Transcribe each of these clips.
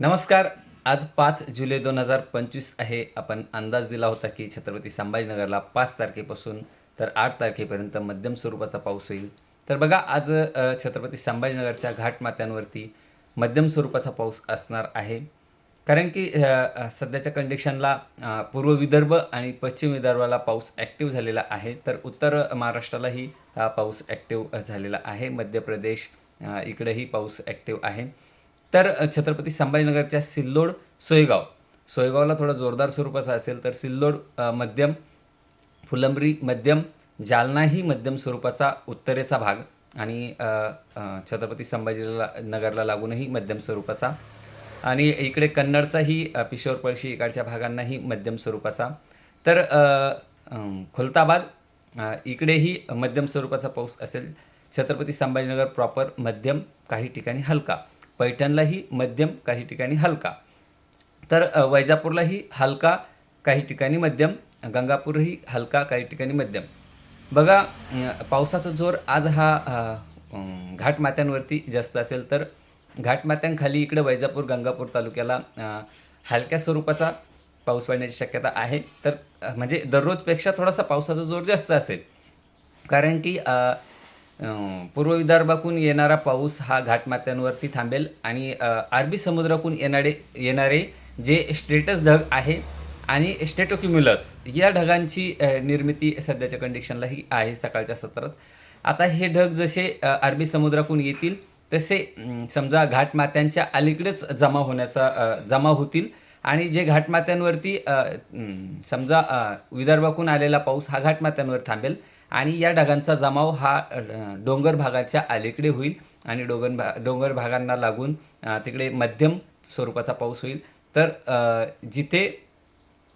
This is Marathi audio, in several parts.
नमस्कार. आज पाच जुलै दोन हजार पंचवीस आहे. आपण अंदाज दिला होता की छत्रपती संभाजीनगरला पाच तारखेपासून तर आठ तारखेपर्यंत मध्यम स्वरूपाचा पाऊस होईल. तर बघा आज छत्रपती संभाजीनगरच्या घाटमात्यांवरती मध्यम स्वरूपाचा पाऊस असणार आहे. कारण की सध्याच्या कंडिशनला पूर्व विदर्भ आणि पश्चिम विदर्भाला पाऊस ॲक्टिव्ह झालेला आहे. तर उत्तर महाराष्ट्रालाही हा पाऊस ॲक्टिव्ह झालेला आहे. मध्य प्रदेश इकडंही इकडेही पाऊस ॲक्टिव्ह आहे. तर छत्रपती संभाजीनगरच्या सिल्लोड सोयगाव. सोयगावला थोडा जोरदार स्वरूपाचा असेल तर सिल्लोड मध्यम फुलंब्री मध्यम जालनाही मध्यम स्वरूपाचा उत्तरेचा भाग आणि छत्रपती संभाजीला नगरला लागूनही मध्यम स्वरूपाचा. आणि इकडे कन्नडचाही पिशोर पळशी इकडच्या भागांनाही मध्यम स्वरूपाचा. तर खुलताबाद इकडेही मध्यम स्वरूपाचा पाऊस असेल. छत्रपती संभाजीनगर प्रॉपर मध्यम काही ठिकाणी हलका. पैठणलाही मध्यम काही ठिकाणी हलका. तर वैजापूरलाही हलका काही ठिकाणी मध्यम गंगापूरही हलका काही ठिकाणी मध्यम. बघा पावसाचा जोर आज हा घाटमात्यांवरती घाटमाथ्यांवरती जास्त असेल तर घाटमाथ्यांखाली इकडे वैजापूर गंगापूर तालुक्याला हलक्या स्वरूपाचा पाऊस पडण्याची शक्यता आहे. तर म्हणजे दररोजपेक्षा थोडासा पावसाचा जोर जास्त असेल. कारण की पूर्व विदर्भातून येणारा पाऊस हा घाटमात्यांवरती थांबेल आणि अरबी समुद्रातून येणारे येणारे जे स्टेटस ढग आहे आणि स्टेटोक्युम्युलस या ढगांची निर्मिती सध्याच्या कंडिशनलाही आहे सकाळच्या सत्रात. आता हे ढग जसे अरबी समुद्रातून येतील तसे समजा घाटमात्यांच्या अलीकडेच जमा होण्याचा जमा होतील आणि जे घाटमात्यांवरती समजा विदर्भाकून विदर्भातून आलेला पाऊस हा घाटमात्यांवर थांबेल. आणि या ढगांचा जमाव हा डोंगर भागाच्या अलीकडे होईल आणि डोंगर भा डोंगर भागांना लागून तिकडे मध्यम स्वरूपाचा पाऊस होईल. तर जिथे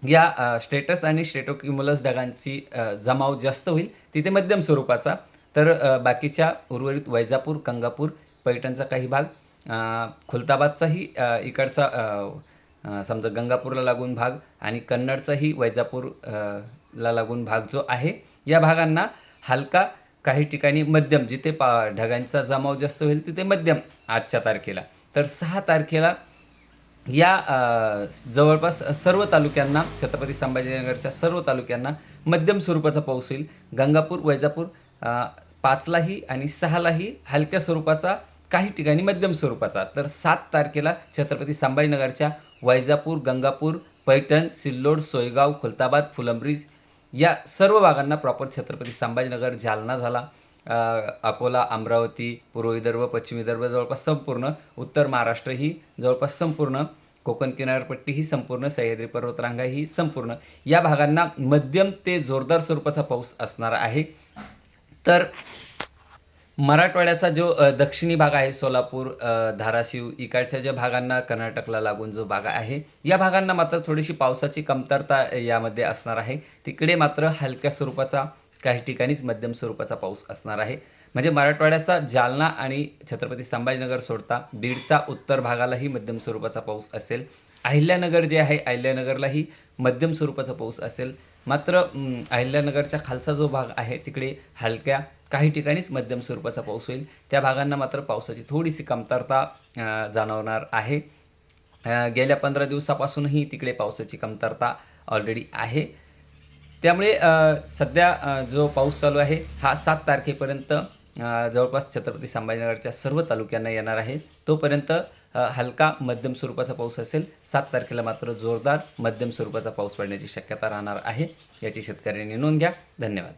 या स्टेटस आणि स्टेटोक्युमुलस ढगांची जमाव जास्त होईल तिथे मध्यम स्वरूपाचा. तर बाकीच्या उर्वरित वैजापूर गंगापूर पैठणचा काही भाग खुलताबादचाही इकडचा समजा गंगापूरला लागून भाग आणि कन्नडचाही वैजापूर ला लागून भाग जो आहे या भागांना हलका काही ठिकाणी मध्यम जिथे पा ढगांचा जमाव जास्त होईल तिथे मध्यम आजच्या तारखेला. तर सहा तारखेला या जवळपास सर्व तालुक्यांना छत्रपती संभाजीनगरच्या सर्व तालुक्यांना मध्यम स्वरूपाचा पाऊस होईल. गंगापूर वैजापूर पाचलाही आणि सहालाही हलक्या स्वरूपाचा काही ठिकाणी मध्यम स्वरूपाचा. तर सात तारखेला छत्रपती संभाजीनगरच्या वैजापूर गंगापूर पैठण सिल्लोड सोयगाव खुलताबाद फुलंब्रिज या सर्व भागांना प्रॉपर छत्रपती संभाजीनगर जालना झाला. अकोला अमरावती पूर्व विदर्भ पश्चिम विदर्भ जवळपास संपूर्ण उत्तर महाराष्ट्र ही जवळपास संपूर्ण कोकण किनारपट्टी ही संपूर्ण सह्याद्री पर्वतरांगा ही संपूर्ण. या भागांना मध्यम ते जोरदार स्वरूपाचा पाऊस असणार आहे. तर मराठवाड्याचा जो दक्षिणी भाग आहे सोलापूर धाराशिव इकडच्या ज्या भागांना कर्नाटकला लागून जो भाग आहे या भागांना मात्र थोडीशी पावसाची कमतरता यामध्ये असणार आहे. तिकडे मात्र हलक्या स्वरूपाचा काही ठिकाणीच मध्यम स्वरूपाचा पाऊस असणार आहे. म्हणजे मराठवाड्याचा जालना आणि छत्रपती संभाजीनगर सोडता बीडचा उत्तर भागालाही मध्यम स्वरूपाचा पाऊस असेल. अहिल्यानगर जे आहे अहिल्यानगरलाही मध्यम स्वरूपाचा पाऊस असेल. मात्र अहिल्यानगरच्या खालचा जो भाग आहे तिकडे हलक्या काही ठिकाणीच मध्यम स्वरूपाचा पाऊस होईल. त्या भागांना मात्र पावसाची थोडीशी कमतरता जाणवणार आहे. गेल्या पंधरा दिवसापासूनही तिकडे पावसाची कमतरता ऑलरेडी आहे. त्यामुळे सध्या जो पाऊस चालू आहे हा सात तारखेपर्यंत जवळपास छत्रपती संभाजीनगरच्या सर्व तालुक्यांना येणार आहे. तोपर्यंत हलका मध्यम स्वरूपाचा पाऊस असेल सात तारखेला मात्र जोरदार मध्यम स्वरूपाचा पाऊस पडण्याची शक्यता राहणार आहे. याची शेतकऱ्यांनी नोंद घ्या. धन्यवाद.